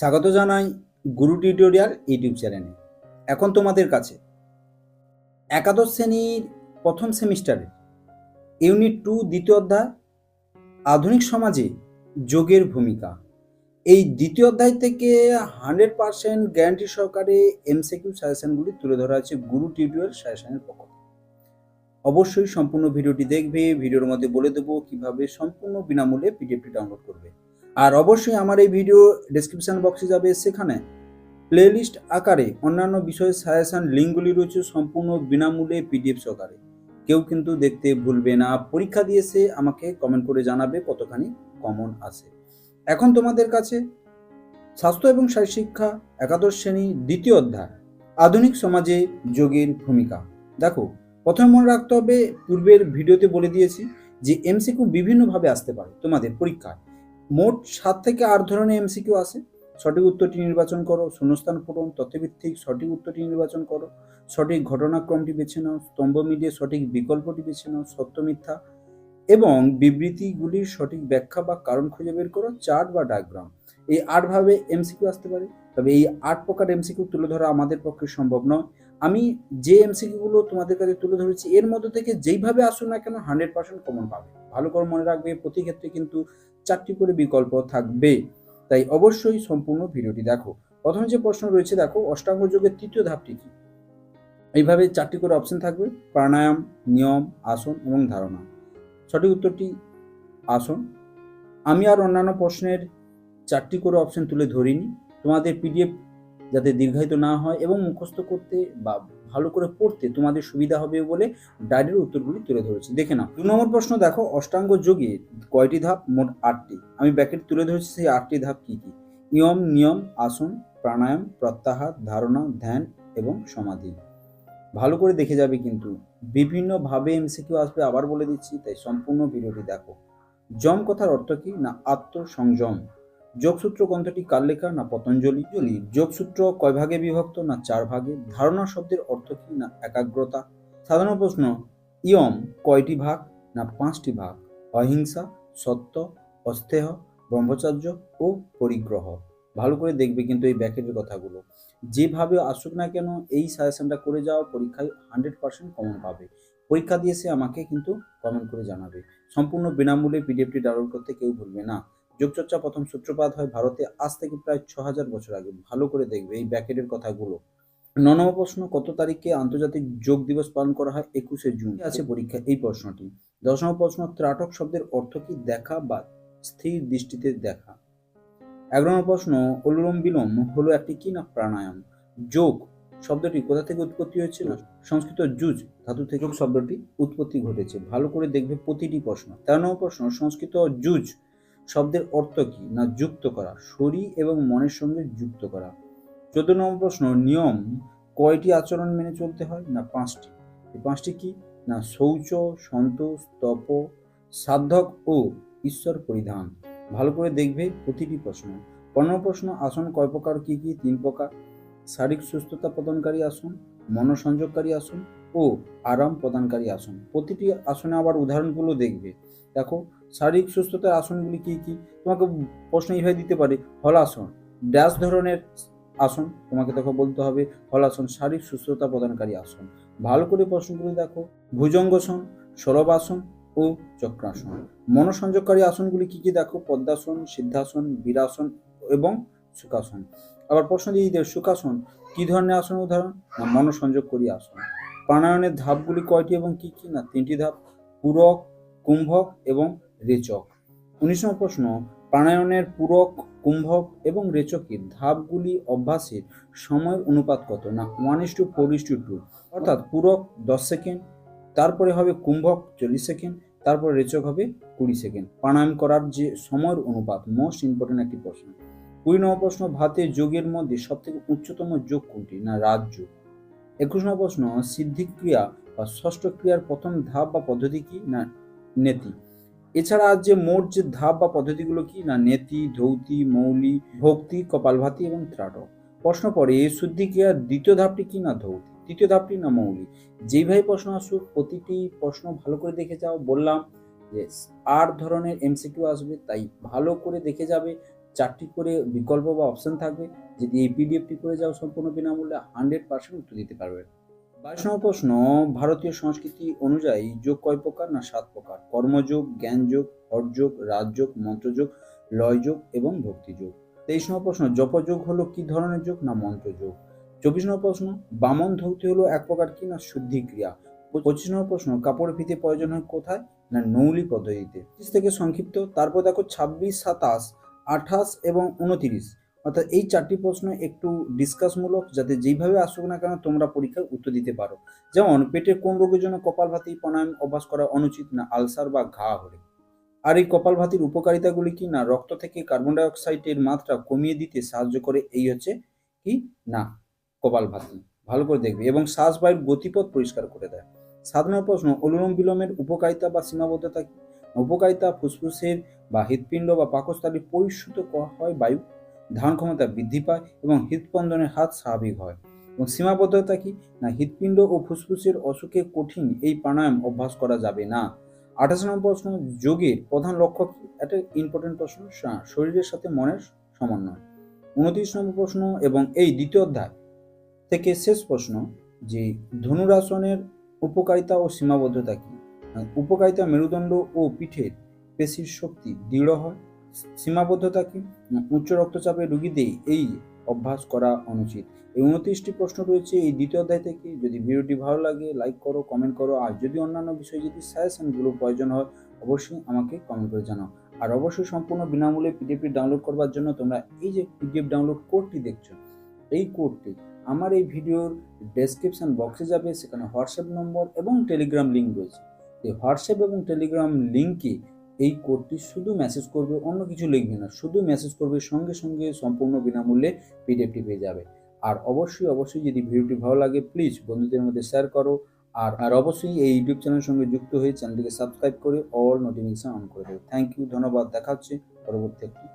স্বাগত জানাই গুরু tutorial YouTube চ্যানেলে। এখন তোমাদের কাছে একাদশ শ্রেণির প্রথম সেমিস্টারে ইউনিট টু দ্বিতীয় অধ্যায়, আধুনিক সমাজে যোগের ভূমিকা। এই দ্বিতীয় অধ্যায় থেকে হান্ড্রেড পার্সেন্ট গ্যারান্টি সহকারে এমসিকিউ সাজেশনগুলি তুলে ধরা হয়েছে গুরু টিউটোরিয়াল সাজেশনের পক্ষ। অবশ্যই সম্পূর্ণ ভিডিওটি দেখবে, ভিডিওর মধ্যে বলে দেবো কীভাবে সম্পূর্ণ বিনামূল্যে পিডিএফটি ডাউনলোড করবে। আর অবশ্যই আমার এই ভিডিও ডেসক্রিপশন বক্সে যাবে সেখানে। প্লেলিস্ট আকারে অন্যান্য বিষয়ের সাজেশন লিঙ্কগুলি রয়েছে সম্পূর্ণ বিনামূল্যে পিডিএফ সহকারে কেউ কিন্তু দেখতে ভুলবে না। পরীক্ষা দিয়েছে, আমাকে কমেন্ট করে জানাবে কতখানি কমন আসে এখন তোমাদের কাছে স্বাস্থ্য এবং শিক্ষা একাদশ শ্রেণি দ্বিতীয় অধ্যায়, আধুনিক সমাজে যোগের ভূমিকা। দেখো, প্রথমে মনে রাখতে হবে, পূর্বের ভিডিওতে বলে দিয়েছি যে এমসিকিউ বিভিন্নভাবে আসতে পারে তোমাদের পরীক্ষায়। মোট সাত থেকে আট ধরনের এমসিকিউ আছে। সঠিক উত্তরটি নির্বাচন করো, শূন্যস্থান পূরণ, তথ্যভিত্তিক, সঠিক উত্তরটি নির্বাচন করো, সঠিক ঘটনাক্রমটি বেছে নাও, স্তম্ভ মিলিয়ে সঠিক বিকল্পটি বেছে নাও, সত্য মিথ্যা এবং বিবৃতিগুলির সঠিক ব্যাখ্যা বা কারণ খুঁজে বের করো, চার্ট বা ডায়াগ্রাম। এই আটভাবে এমসিকিউ আসতে পারে। তবে এই আট প্রকার এমসিকিউ তুলে ধরা আমাদের পক্ষে সম্ভব নয়। আমি যে এমসিকিউগুলো তোমাদের কাছে তুলে ধরেছি, এর মধ্যে থেকে যেইভাবে আসুন না কেন হান্ড্রেড পার্সেন্ট কমন পাবে। ভালো করে মনে রাখবে, প্রতি ক্ষেত্রে কিন্তু চারটি করে বিকল্প থাকবে। তাই অবশ্যই সম্পূর্ণ ভিডিওটি দেখো। প্রথমে যে প্রশ্ন রয়েছে, দেখো, অষ্টাঙ্গ যোগের তৃতীয় ধাপটি কি? এইভাবে চারটি করে অপশন থাকবে, প্রাণায়াম, নিয়ম, আসন এবং ধারণা। সঠিক উত্তরটি, আসন। আমি আর অন্যান্য প্রশ্নের চারটি করে অপশন তুলে ধরিনি। তোমাদের পিডিএফ যাতে দীর্ঘায়িত না হয় এবং মুখস্থ করতে বা ভালো করে পড়তে তোমাদের সুবিধা হবে বলে ডায়েরির উত্তরগুলি তুলে ধরেছি। দেখে নাও। দু নম্বর প্রশ্ন, দেখো, অষ্টাঙ্গ যোগে কয়টি ধাপ? মোট আটটি। আমি ব্যাকেট তুলে ধরেছি, সেই আটটি ধাপ কি কি? নিয়ম নিয়ম, আসন, প্রাণায়াম, প্রত্যাহার, ধারণা, ধ্যান এবং সমাধি। ভালো করে দেখে যাবে কিন্তু। বিভিন্নভাবে এমসিকিউ আসবে আবার বলে দিচ্ছি, তাই সম্পূর্ণ ভিডিওটি দেখো। জম কথার অর্থ কি? না আত্মসংযম। যোগসূত্র গ্রন্থটি কার লেখা না পতঞ্জলি? জলি। যোগসূত্র কয় ভাগে বিভক্ত না চার ভাগে? ধারণা শব্দের অর্থ কি না একাগ্রতা? সাধারণ প্রশ্ন, ইয়ম কয়টি ভাগ না পাঁচটি ভাগ? অহিংসা, সত্য অস্থেহ ব্রহ্মচর্য ও পরিগ্রহ। ভালো করে দেখবে কিন্তু এই ব্যাকেটের কথাগুলো। যেভাবে আসুক না কেন, এই সাজেশনটা করে যাওয়া পরীক্ষায় হান্ড্রেড পার্সেন্ট কমন পাবে। পরীক্ষা দিয়েছে আমাকে কিন্তু কমেন্ট করে জানাবে। সম্পূর্ণ বিনামূল্যে পিডিএফটি ডাউনলোড করতে কেউ ভুলবে না। যোগচর্চা প্রথম সূত্রপাত হয় ভারতে। আজ থেকে প্রায় ছ হাজার বছর আগে। ভালো করে দেখবে এই ব্যাকেটের কথাগুলো। ন নম্বর প্রশ্ন কত তারিখে আন্তর্জাতিক যোগ দিবস পালন করা হয়? একুশে জুন আছে পরীক্ষা। এই প্রশ্নটি। দশ নম্বর প্রশ্ন ত্রাটক শব্দের অর্থ কি? দেখা বা স্থির দৃষ্টিতে দেখা। এগারো নম্বর প্রশ্ন অনুলোম বিলোম হলো একটি কি না? প্রাণায়াম। যোগ শব্দটি কোথা থেকে উৎপত্তি হয়েছিল? সংস্কৃত জুজ ধাতু থেকে শব্দটি। উৎপত্তি ঘটেছে। ভালো করে দেখবে প্রতিটি প্রশ্ন। তেরো নম্বর প্রশ্ন সংস্কৃত জুজ শব্দের অর্থ কি? না যুক্ত করা। শরীর এবং মনের সঙ্গে যুক্ত করা। চোদ্দ নম্বর প্রশ্ন, নিয়ম কয়টি আচরণ মেনে চলতে হয়? না পাঁচটি। এই পাঁচটি কি? না শৌচ সন্তোষ তপ সাধক ও ঈশ্বর পরিধান। ভালো করে দেখবে প্রতিটি প্রশ্ন। পনেরো প্রশ্ন, আসন কয় প্রকার? কি কি? তিন প্রকার। শারীরিক সুস্থতা প্রদানকারী আসন, মনসংযোগকারী আসন ও আরাম প্রদানকারী আসন। প্রতিটি আসনে আবার উদাহরণগুলো দেখবে। দেখো শারীরিক সুস্থতার আসনগুলি কি কি? তোমাকে প্রশ্ন এইভাবে দিতে পারে হলাসন ড্যাশ ধরনের আসন তোমাকে দেখো বলতে হবে হলাসন শারীরিক সুস্থতা প্রদানকারী আসন। ভালো করে প্রশ্নগুলি দেখো, ভুজঙ্গসন সরবাসন ও চক্রাসন। মনসংযোগকারী আসনগুলি কি কি দেখো, পদ্মাসন, সিদ্ধাসন, বীরাসন এবং সুখাসন আবার প্রশ্ন দিয়ে দিতে সুখাসন কি ধরনের আসন উদাহরণ না মনসংযোগকারী আসন? প্রাণায়ামের ধাপগুলি কয়টি এবং কি কি না তিনটি ধাপ? পূরক, কুম্ভক এবং রেচক। উনিশ নম্বর প্রশ্ন প্রাণায়ামের পূরক, কুম্ভক এবং রেচকের ধাপগুলি অভ্যাসের সময়ের অনুপাত কত? না one is to four is to two অর্থাৎ পূরক দশ সেকেন্ড, তারপরে হবে কুম্ভক চল্লিশ সেকেন্ড, তারপর রেচক হবে কুড়ি সেকেন্ড। প্রাণায়াম করার যে সময়ের অনুপাত মোস্ট ইম্পর্টেন্ট একটি প্রশ্ন। কুড়ি নম্বর প্রশ্ন ভাতে যোগের মধ্যে সব থেকে উচ্চতম যোগ কোনটি? না রাজযোগ একুশ নম্বর প্রশ্ন, সিদ্ধিক্রিয়া বা ষষ্ঠ ক্রিয়ার প্রথম ধাপ বা পদ্ধতি কি? না, নেতি। এছাড়া যে মোট যে ধাপ বা পদ্ধতিগুলো কি? না, নেতি, ধৌতি, মৌলি, ভক্তি, কপালভাতি এবং ত্রাটক। প্রশ্ন পড়ে এই শুদ্ধি ক্রিয়ার দ্বিতীয় ধাপটি কি না ধৌতি? তৃতীয় ধাপটি না মৌলি? যেইভাবে প্রশ্ন আসুক, প্রতিটি প্রশ্ন ভালো করে দেখে যাও। বললাম যে আট ধরনের এমসিকিউ আসবে, তাই ভালো করে দেখে যাবে। চারটি করে বিকল্প বা অপশন থাকবে। যদি এই পিডিএফটি করে যাও সম্পূর্ণ বিনামূল্যে হান্ড্রেড পার্সেন্ট উত্তর দিতে পারবে। বাইশ প্রশ্ন, ভারতীয় সংস্কৃতি অনুযায়ী যোগ কয় প্রকার না সাত প্রকার? কর্মযোগ, জ্ঞানযোগ, হরযোগ, রাজযোগ, মন্ত্রযোগ, লয়যোগ এবং ভক্তিযোগ। তেইশ নম্বর প্রশ্ন, জপযোগ হলো কি ধরনের যোগ না মন্ত্রযোগ? চব্বিশ নম্বর প্রশ্ন, বামন ধৌতি হলো এক প্রকার কি না শুদ্ধি ক্রিয়া পঁচিশ নম্বর প্রশ্ন কাপড় ফিতে প্রয়োজন হয় কোথায় না নৌলি পদ্ধতিতে? থেকে সংক্ষিপ্ত, তারপর দেখো ছাব্বিশ, সাতাশ, আঠাশ এবং উনতিরিশ। অর্থাৎ এই চারটি প্রশ্ন একটু ডিসকাসমূলক যাতে যেইভাবে আসুক না কেন তোমরা পরীক্ষায় উত্তর দিতে পারো। যেমন, পেটের কোন রোগের জন্য কপালভাতি, প্রাণায়াম, অভ্যাস করা অনুচিত না, আলসার বা ঘা হলে? আর এই কপালভাতির উপকারিতাগুলি কি না? রক্ত থেকে কার্বন ডাই অক্সাইডের মাত্রা কমিয়ে দিতে সাহায্য করে, এই হচ্ছে কি না? কপালভাতি। ভালো করে দেখবে। এবং শ্বাস শ্বাসবায়ুর গতিপথ পরিষ্কার করে দেয়। সাধারণ প্রশ্ন, অনুলোম বিলোমের উপকারিতা বা সীমাবদ্ধতা উপকারিতা ফুসফুসের বা হৃৎপিণ্ড বা পাকস্থলী পরিশ্রুত হয় বায়ু? ধারণ ক্ষমতা বৃদ্ধি পায় এবং হৃৎস্পন্দনের হাত স্বাভাবিক হয়। এবং সীমাবদ্ধতা কি? না, হৃৎপিণ্ড ও ফুসফুসের অসুখে কঠিন এই প্রাণায়াম অভ্যাস করা যাবে না। আঠাশ নম্বর প্রশ্ন, যোগের প্রধান লক্ষ্য একটা ইম্পর্টেন্ট প্রশ্ন শরীরের সাথে মনের সমন্বয়। উনত্রিশ নম্বর প্রশ্ন এবং এই দ্বিতীয় অধ্যায় থেকে শেষ প্রশ্ন, যে ধনুরাসনের উপকারিতা ও সীমাবদ্ধতা কি? উপকারিতা মেরুদণ্ড ও পিঠের পেশির শক্তি দৃঢ় হয় সীমাবদ্ধতা কি? উচ্চ রক্তচাপের রোগীদের এই অভ্যাস করা অনুচিত। এই উনত্রিশটি প্রশ্ন রয়েছে, এই দ্বিতীয় অধ্যায় থেকে। যদি ভিডিওটি ভালো লাগে, লাইক করো, কমেন্ট করো, আর যদি অন্যান্য বিষয়ে যদি সাজেশনগুলো প্রয়োজন হয়, অবশ্যই আমাকে কমেন্ট করে জানাও। আর অবশ্যই সম্পূর্ণ বিনামূল্যে পিডিএফটি ডাউনলোড করবার জন্য তোমরা এই যে পিডিএফ ডাউনলোড কোডটি দেখছ, এই কোডটি আমার এই ভিডিওর ডেসক্রিপশন বক্সে যাবে, সেখানে হোয়াটসঅ্যাপ নম্বর এবং টেলিগ্রাম লিঙ্ক রয়েছে। এই হোয়াটসঅ্যাপ এবং টেলিগ্রাম লিঙ্কে এই কোডটি শুধু মেসেজ করবে, অন্য কিছু লিখবে না। শুধু মেসেজ করবে, সঙ্গে সঙ্গে সম্পূর্ণ বিনামূল্যে পিডিএফটি পেয়ে যাবে। আর অবশ্যই অবশ্যই যদি ভিডিওটি ভালো লাগে প্লিজ বন্ধুদের মধ্যে শেয়ার করো। আর আর অবশ্যই এই ইউটিউব চ্যানেলের সঙ্গে যুক্ত হয়ে চ্যানেলটিকে সাবস্ক্রাইব করে অল নোটিফিকেশন অন করে দেবে। থ্যাংক ইউ ধন্যবাদ, দেখা হচ্ছে পরবর্তী একটি